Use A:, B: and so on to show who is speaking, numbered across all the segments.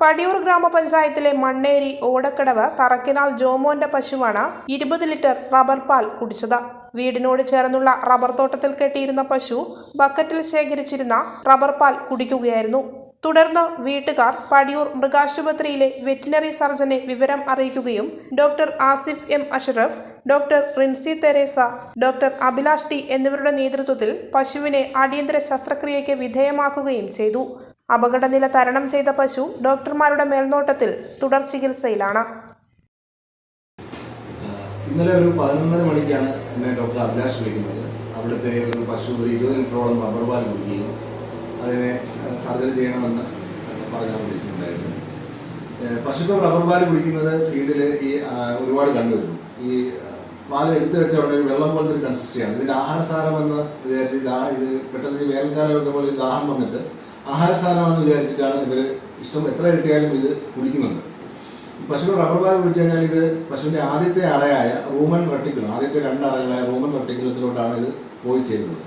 A: പടിയൂർ ഗ്രാമപഞ്ചായത്തിലെ മണ്ണേരി ഓടക്കടവ് തറക്കിനാൾ ജോമോന്റെ പശുവാണ് ഇരുപത് ലിറ്റർ റബ്ബർ പാൽ കുടിച്ചത്. വീടിനോട് ചേർന്നുള്ള റബ്ബർ തോട്ടത്തിൽ കെട്ടിയിരുന്ന പശു ബക്കറ്റിൽ ശേഖരിച്ചിരുന്ന റബ്ബർ പാൽ കുടിക്കുകയായിരുന്നു. തുടർന്ന് വീട്ടുകാർ പടിയൂർ മൃഗാശുപത്രിയിലെ വെറ്റിനറി സർജനെ വിവരം അറിയിക്കുകയും doctor Asif M Ashraf doctor Rinsi Teresa doctor Abhilash T എന്നിവരുടെ നേതൃത്വത്തിൽ പശുവിനെ അടിയന്തര ശസ്ത്രക്രിയയ്ക്ക് വിധേയമാക്കുകയും ചെയ്തു. അപകടനില തരണം ചെയ്ത പശു ഡോക്ടർമാരുടെ മേൽനോട്ടത്തിൽ തുടർ ചികിത്സയിലാണ്.
B: ഇന്നലെ ഒരു പതിനൊന്നര മണിക്കാണ് എന്നെ ഡോക്ടർ അഭിലാഷ് വിളിക്കുന്നത്. അവിടുത്തെ ഒരു പശു ഒരു ഇരുപത് ലിറ്ററോളം റബ്ബർ പാൽ കുടിക്കുകയും അതിനെ സർജറി ചെയ്യണമെന്ന് പറഞ്ഞാൽ വിളിച്ചിട്ടുണ്ടായിരുന്നു പശുക്കൾ റബ്ബർ പാൽ കുടിക്കുന്നത് ഫീൽഡിൽ ഈ ഒരുപാട് കണ്ടുവരുന്നു. ഈ പാൽ എടുത്തു വെച്ച ഉടനെ വെള്ളം പോലത്തെ ഒരു കൺസിസ്റ്റൻസിയാണ് ഇതിന് ആഹാരസാരമെന്ന് വിചാരിച്ച് ഇത് പെട്ടെന്ന് വേനൽക്കാലമൊക്കെ പോലെ ദാഹം വന്നിട്ട് ആഹാരസാരമെന്ന് വിചാരിച്ചിട്ടാണ് ഇവർ ഇഷ്ടം എത്ര കിട്ടിയാലും ഇത് കുടിക്കുന്നുണ്ട് പശുവിന് റബ്ബർ പാൽ കുടിച്ചു കഴിഞ്ഞാൽ ഇത് പശുവിന്റെ ആദ്യത്തെ അറയായ റൂമൻ വെട്ടിക്കുളം ആദ്യത്തെ രണ്ട് അറകളായ റൂമൻ വെട്ടിക്കുലത്തിലോട്ടാണ് ഇത് പോയി ചേരുന്നത്.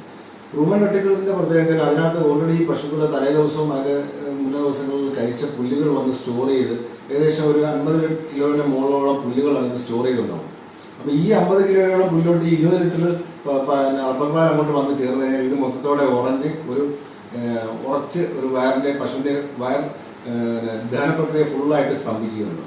B: റൂമൻ വെട്ടിക്കുലത്തിന്റെ പ്രത്യേകത അതിനകത്ത് ഓൾറെഡി പശുക്കളുടെ തലേ ദിവസവും അതിന്റെ മുന്നേ ദിവസങ്ങളിൽ കഴിച്ച പുല്ലുകൾ വന്ന് സ്റ്റോർ ചെയ്ത് ഏകദേശം ഒരു അൻപത് കിലോയുടെ മുകളോളം പുല്ലുകളാണ് ഇത് സ്റ്റോർ ചെയ്തിട്ടുണ്ടാവും അപ്പൊ ഈ അമ്പത് കിലോയോളം പുല്ലോട്ട് ഈ ഇരുപത് ലിറ്റർ റബ്ബർ പാൽ അങ്ങോട്ട് വന്ന് ചേർന്ന് കഴിഞ്ഞാൽ ഇത് മൊത്തത്തോടെ ഓറഞ്ച് ഒരു ഏഹ്, ഉറച്ച് ഒരു വയറിന്റെ പശുവിന്റെ വയർ ദഹന പ്രക്രിയ ഫുള്ളായിട്ട് സ്തംഭിക്കുകയുണ്ട്